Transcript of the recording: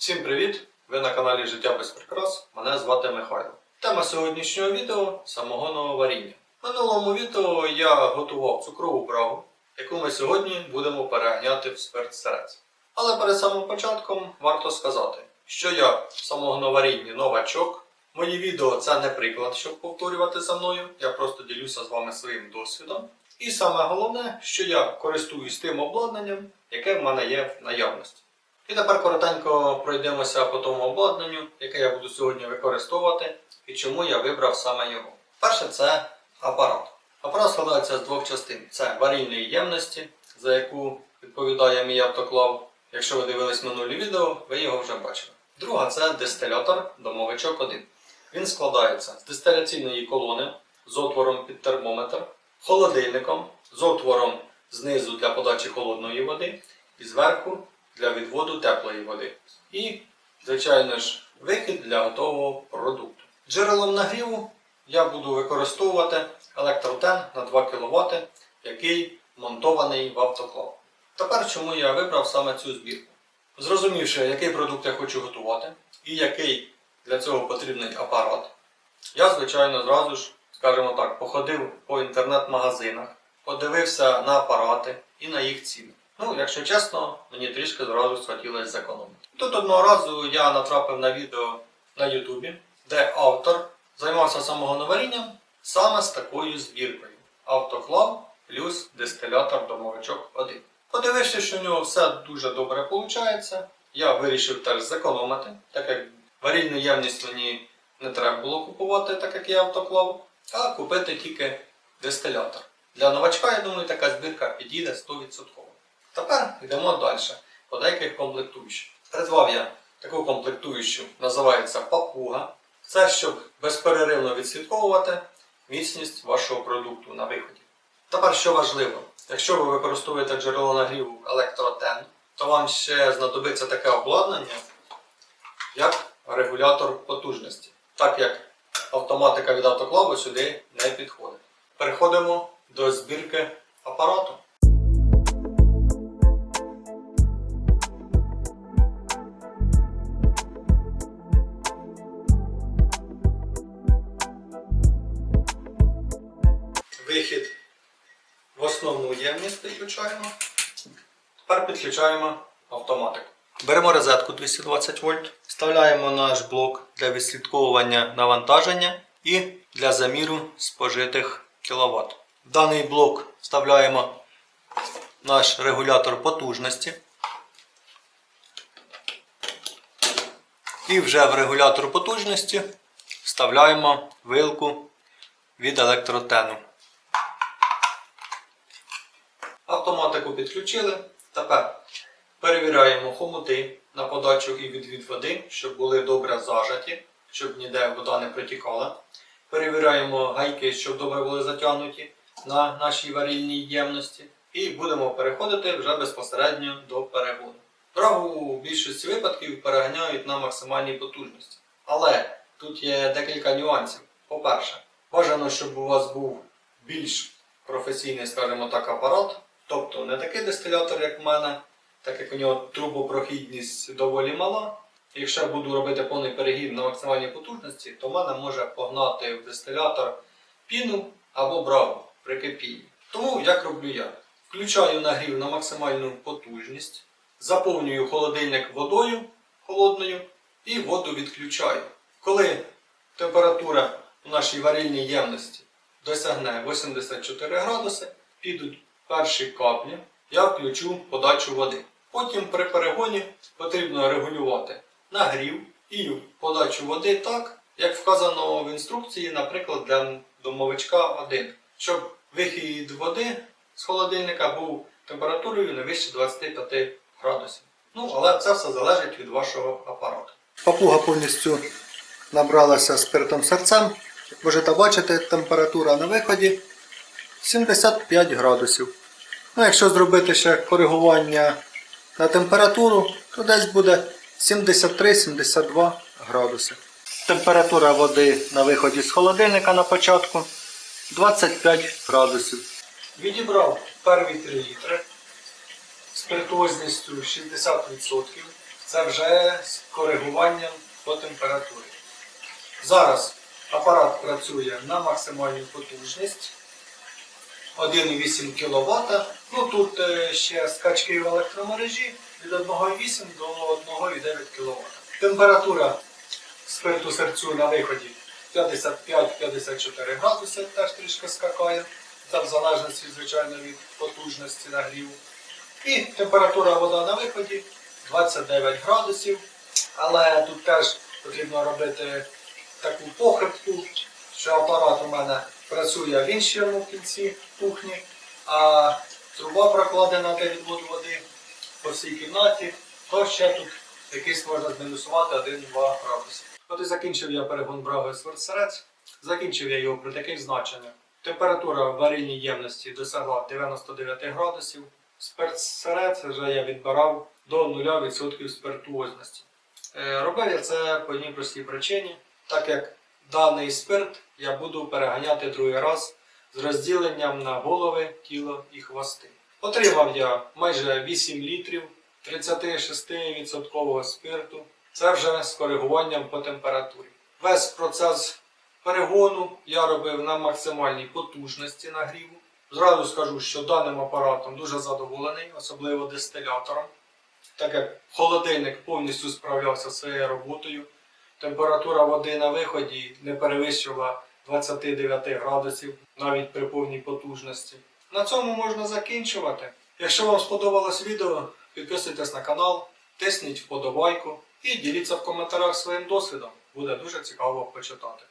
Всім привіт! Ви на каналі Життя без прикрас. Мене звати Михайло. Тема сьогоднішнього відео самогонного варіння. В минулому відео я готував цукрову брагу, яку ми сьогодні будемо переганяти в спирт-сирець. Але перед самим початком варто сказати, що я в самогоноварінні новачок. Мої відео це не приклад, щоб повторювати за мною. Я просто ділюся з вами своїм досвідом. І саме головне, що я користуюсь тим обладнанням, яке в мене є в наявності. І тепер коротенько пройдемося по тому обладнанню, яке я буду сьогодні використовувати і чому я вибрав саме його. Перше це апарат. Апарат складається з двох частин: це варільної ємності, за яку відповідає мій автоклав. Якщо ви дивились минулі відео, ви його вже бачили. Друга це дистилятор домовичок 1. Він складається з дистиляційної колони з отвором під термометр, холодильником з отвором знизу для подачі холодної води і зверху для відводу теплої води. І, звичайно ж, вихід для готового продукту. Джерелом нагріву я буду використовувати електротен на 2 кВт, який монтований в автоклав. Тепер чому я вибрав саме цю збірку? Зрозумівши, який продукт я хочу готувати і який для цього потрібний апарат, я, звичайно, зразу ж, скажімо так, походив по інтернет-магазинах, подивився на апарати і на їх ціни. Ну, якщо чесно, мені трішки зразу схотілося зекономити. Тут одного разу я натрапив на відео на Ютубі, де автор займався самогоноварінням саме з такою збіркою. Автоклав плюс дистилятор домовичок 1. Подивившись, що в нього все дуже добре виходить, я вирішив теж зекономити, так як варільну ємність мені не треба було купувати, так як я автоклав, а купити тільки дистилятор. Для новачка, я думаю, така збірка підійде 100%. Тепер йдемо далі по деяких комплектуючих. Придбав я таку комплектуючу, називається папуга. Це щоб безперервно відслідковувати міцність вашого продукту на виході. Тепер що важливо, якщо ви використовуєте джерело нагріву електротен, то вам ще знадобиться таке обладнання, як регулятор потужності, так як автоматика від автоклаву сюди не підходить. Переходимо до збірки апарату. Вихід в основну ємність підключаємо. Тепер підключаємо автоматику. Беремо розетку 220 вольт, вставляємо наш блок для відслідковування навантаження і для заміру спожитих кВт. В даний блок вставляємо наш регулятор потужності. І вже в регулятор потужності вставляємо вилку від електротену. Автоматику підключили. Тепер перевіряємо хомути на подачу і відвід води, щоб були добре зажаті, щоб ніде вода не протікала. Перевіряємо гайки, щоб добре були затягнуті на нашій варільній ємності. І будемо переходити вже безпосередньо до перегону. Брагу у більшості випадків переганяють на максимальній потужності. Але тут є декілька нюансів. По-перше, бажано, щоб у вас був більш професійний, скажімо так, апарат. Тобто не такий дистилятор, як в мене, так як у нього трубопрохідність доволі мала. Якщо я буду робити повний перегін на максимальній потужності, то в мене може погнати в дистилятор піну або брагу при кипінні. Тому як роблю я? Включаю нагрів на максимальну потужність, заповнюю холодильник водою холодною і воду відключаю. Коли температура у нашій варильній ємності досягне 84 градуси, підуть перші каплі, я включу подачу води. Потім при перегоні потрібно регулювати нагрів і подачу води так, як вказано в інструкції, наприклад, для домовичка 1, щоб вихід води з холодильника був температурою не вище 25 градусів. Ну, але це все залежить від вашого апарату. Папуга повністю набралася спиртом серцем. Можете бачити, температура на виході 75 градусів. Ну, якщо зробити ще коригування на температуру, то десь буде 73-72 градуси. Температура води на виході з холодильника на початку 25 градусів. Відібрав перві 3 літри спиртуозністю 60%. Це вже з коригуванням по температурі. Зараз апарат працює на максимальну потужність 1,8 кВт. Ну тут е, ще скачки в електромережі від 1,8 до 1,9 кВт. Температура спирту серцю на виході 55-54 градуси, теж трішки скакає. Це в залежності, звичайно, від потужності нагріву. І температура вода на виході 29 градусів. Але тут теж потрібно робити таку похибку, що апарат у мене працює в іншому кінці кухні, а труба прокладена для відводу води по всій кімнаті, то ще тут якийсь можна змінусувати 1-2 градуси. От і закінчив я перегон браги сверцерець. Закінчив я його при таких значеннях. Температура в варійній ємності досягла 99 градусів. Спирт-серець вже я відбирав до 0% спиртуозності. Е, Робив я це по одній простій причині, так як даний спирт я буду переганяти другий раз з розділенням на голови, тіло і хвости. Отримав я майже 8 літрів 36% спирту. Це вже з коригуванням по температурі. Весь процес перегону я робив на максимальній потужності нагріву. Зразу скажу, що даним апаратом дуже задоволений, особливо дистилятором, так як холодильник повністю справлявся зі своєю роботою. Температура води на виході не перевищувала 29 градусів навіть при повній потужності. На цьому можна закінчувати. Якщо вам сподобалось відео, підписуйтесь на канал, тисніть вподобайку і діліться в коментарях своїм досвідом. Буде дуже цікаво почитати.